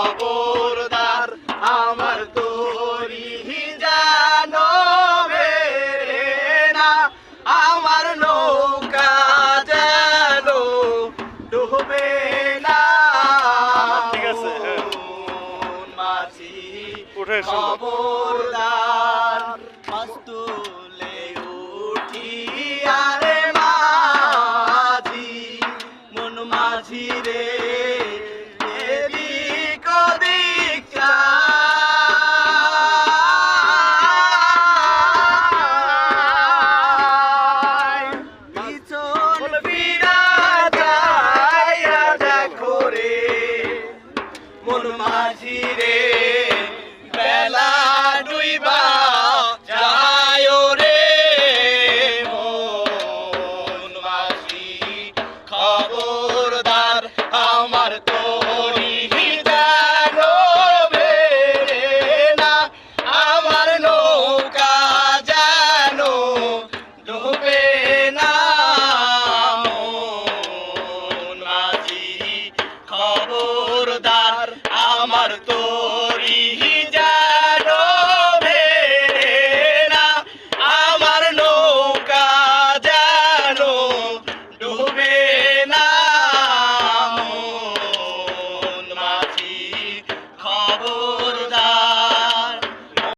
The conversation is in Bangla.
খবরদার আমার তোরি জানো রে না আমার নৌকা যেন ডুবে না ঠিক আছে, হ্যাঁ। মাঝি উঠে খবরদার মাস্তুলে উঠি আরে মাঝি মন মাঝি রে খবরদার আমার তো